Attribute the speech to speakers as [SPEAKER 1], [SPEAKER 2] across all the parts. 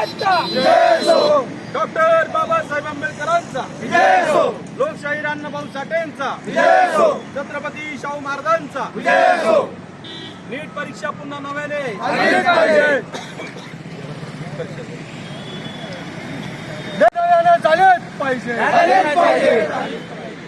[SPEAKER 1] दलाचा
[SPEAKER 2] डॉक्टर बाबासाहेब आंबेडकरांचा. लोकशाही अण्णाभाऊ साठेंचा. छत्रपती शाहू महाराजांचा. नीट परीक्षा पुन्हा नव्याने.
[SPEAKER 3] झालेच पाहिजे.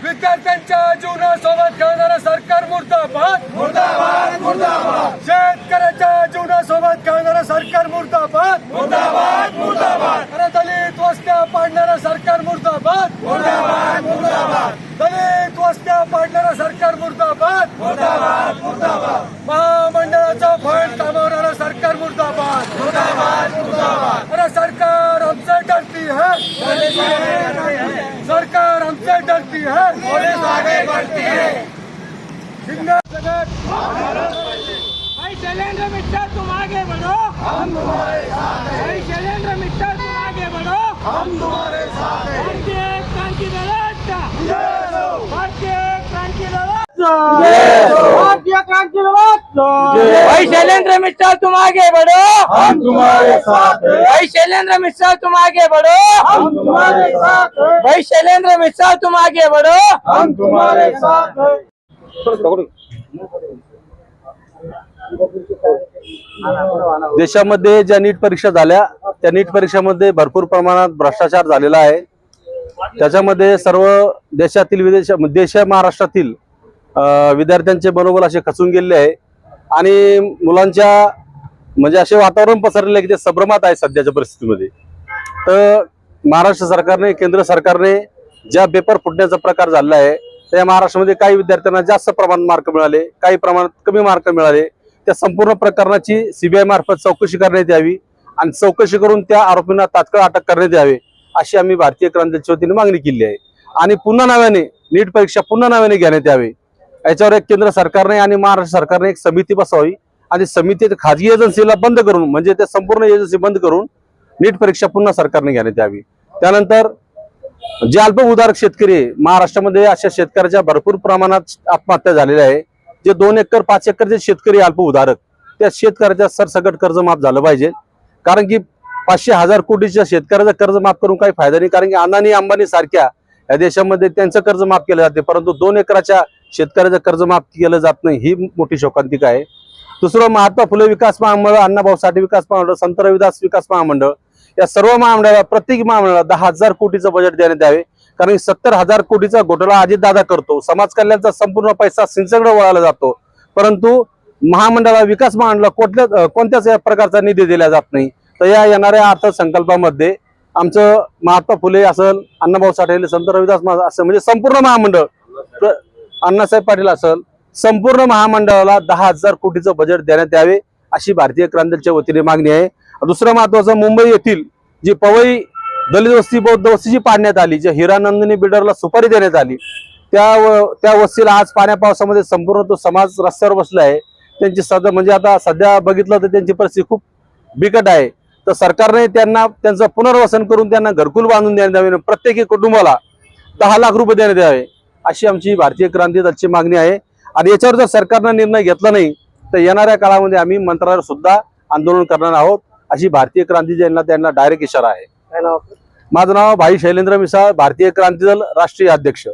[SPEAKER 3] विद्यार्थ्यांच्या जीवनासोबत खेळणारं सरकार मुर्दाबाद. मुर्दाबाद मुर्दाबाद. शेतकऱ्याच्या जीवनासोबत खेळणारं सरकार मुर्दाबाद. मुर्दाबाद मुर्दाबाद. दलित वस्त्या पाडणारं सरकार मुर्दाबाद. मुर्दाबाद मुर्दाबाद. दलित वस्त्या पाडणारं सरकार मुर्दाबाद. मुर्दाबाद मुर्दाबाद महामंडळाचा फंड कामवणारं सरकार मुर्दाबाद मुर्दाबाद मुर्दाबाद अरे सरकार हमसे डरती है सरकार हमसे है पुलिस आगे बढ़ती है
[SPEAKER 1] भाई शैलेंद्र मित्तल तुम आगे बढ़ो हम तुम्हारे साथ हैं भाई शैलेंद्र मित्तल तुम आगे बढ़ो हम तुम्हारे साथ हैं भारतीय क्रांति दल भारतीय क्रांति दल भाई शैलेंद्र मिश्रा तुम आगे बढ़ो।
[SPEAKER 3] हम तुम्हारे साथ हैं।
[SPEAKER 1] भाई शैलेंद्र मिश्रा तुम आगे बढ़ो।
[SPEAKER 3] हम तुम्हारे साथ हैं।
[SPEAKER 1] भाई शैलेंद्र मिश्रा तुम आगे बढ़ो।
[SPEAKER 3] हम तुम्हारे साथ हैं।
[SPEAKER 4] देशामध्ये ज्या नीट परीक्षा झाल्या त्या नीट परीक्षामध्ये भरपूर प्रमाणात भ्रष्टाचार झालेला आहे. त्याच्यामध्ये सर्व देशातील विदेश देश महाराष्ट्रातील विद्यार्थ्यांचे मनोबल असे खचून गेलेले आहे. आणि मुलांच्या म्हणजे असे वातावरण पसरलेले आहे की ते संभ्रमात आहे सध्याच्या परिस्थितीमध्ये. तर महाराष्ट्र सरकारने केंद्र सरकारने ज्या पेपर फुटण्याचा प्रकार झालेला आहे त्या महाराष्ट्रामध्ये काही विद्यार्थ्यांना जास्त प्रमाणात मार्क मिळाले काही प्रमाणात कमी मार्क मिळाले. त्या संपूर्ण प्रकरणाची सीबीआय मार्फत चौकशी करण्यात यावी आणि चौकशी करून त्या आरोपींना तात्काळ अटक करण्यात यावे अशी आम्ही भारतीय क्रांतीच्या वतीने मागणी केली आहे. आणि पुन्हा नव्याने नीट परीक्षा पुन्हा नव्याने घेण्यात यावे. याच्यावर एक केंद्र सरकारने आणि महाराष्ट्र सरकारने एक समिती बसावी आणि समिती खाजगी एजन्सीला बंद करून म्हणजे त्या संपूर्ण एजन्सी बंद करून नीट परीक्षा पुन्हा सरकारने घेण्यात यावी त्यानंतर जे अल्प शेतकरी महाराष्ट्रामध्ये अशा शेतकऱ्याच्या भरपूर प्रमाणात आत्महत्या झालेल्या आहे. जे दोन एकर पाच एकरचे शेतकरी अल्प त्या शेतकऱ्याच्या सरसकट कर्ज माफ झालं पाहिजे. कारण की पाचशे हजार कोटीच्या शेतकऱ्याचं कर्ज माफ करून काही फायदा नाही. कारण की अनानी अंबानी सारख्या या देशामध्ये त्यांचं कर्ज माफ केलं जाते. परंतु दोन एकराच्या शेतकऱ्याचं कर्ज माफ केलं जात नाही ही मोठी शोकांतिका आहे. दुसरं महात्मा फुले विकास महामंडळ अण्णाभाऊ साठे विकास महामंडळ संत रविदास विकास महामंडळ या सर्व महामंडळाला प्रत्येक महामंडळाला दहा हजार कोटीचं बजेट देण्यात यावे. कारण सत्तर हजार कोटीचा घोटाळा अजितदादा करतो. समाज कल्याणचा संपूर्ण पैसा सिंचकडे वळाला जातो. परंतु महामंडळाला विकास महामंडळाला कुठल्या कोणत्याच या प्रकारचा निधी दिला जात नाही. तर या येणाऱ्या अर्थसंकल्पामध्ये आमचं महात्मा फुले असेल अण्णाभाऊ साठे संत रविदास महा- असं म्हणजे संपूर्ण महामंडळ अण्णासाहेब पाटील असेल संपूर्ण महामंडळाला दहा हजार कोटीचं बजेट देण्यात यावे अशी भारतीय क्रांतीच्या वतीने मागणी आहे. दुसरं महत्वाचं मुंबई येथील जी पवई दलित वस्ती बौद्ध वस्ती जी पाडण्यात आली ज्या हिरानंदिनी बिल्डरला सुपारी देण्यात आली त्या व- त्या वस्तीला आज पाण्या पावसामध्ये संपूर्ण तो समाज रस्त्यावर बसला आहे. त्यांची सध्या म्हणजे आता सध्या बघितलं तर त्यांची परिस्थिती खूप बिकट आहे. तर सरकारने त्यांना त्यांचं पुनर्वसन करून त्यांना घरकुल बांधून देण्यात यावे आणि प्रत्येकी कुटुंबाला दहा लाख रुपये देण्यात यावे. अशी आमची भारतीय क्रांती दलची मागणी आहे. आणि याच्यावर जर सरकारनं निर्णय घेतला नाही तर येणाऱ्या काळामध्ये आम्ही मंत्रालयावर सुद्धा आंदोलन करणार आहोत. अशी भारतीय क्रांती यांना त्यांना डायरेक्ट इशारा आहे. माझं नाव भाई शैलेंद्र मिसाळ भारतीय क्रांती दल राष्ट्रीय अध्यक्ष.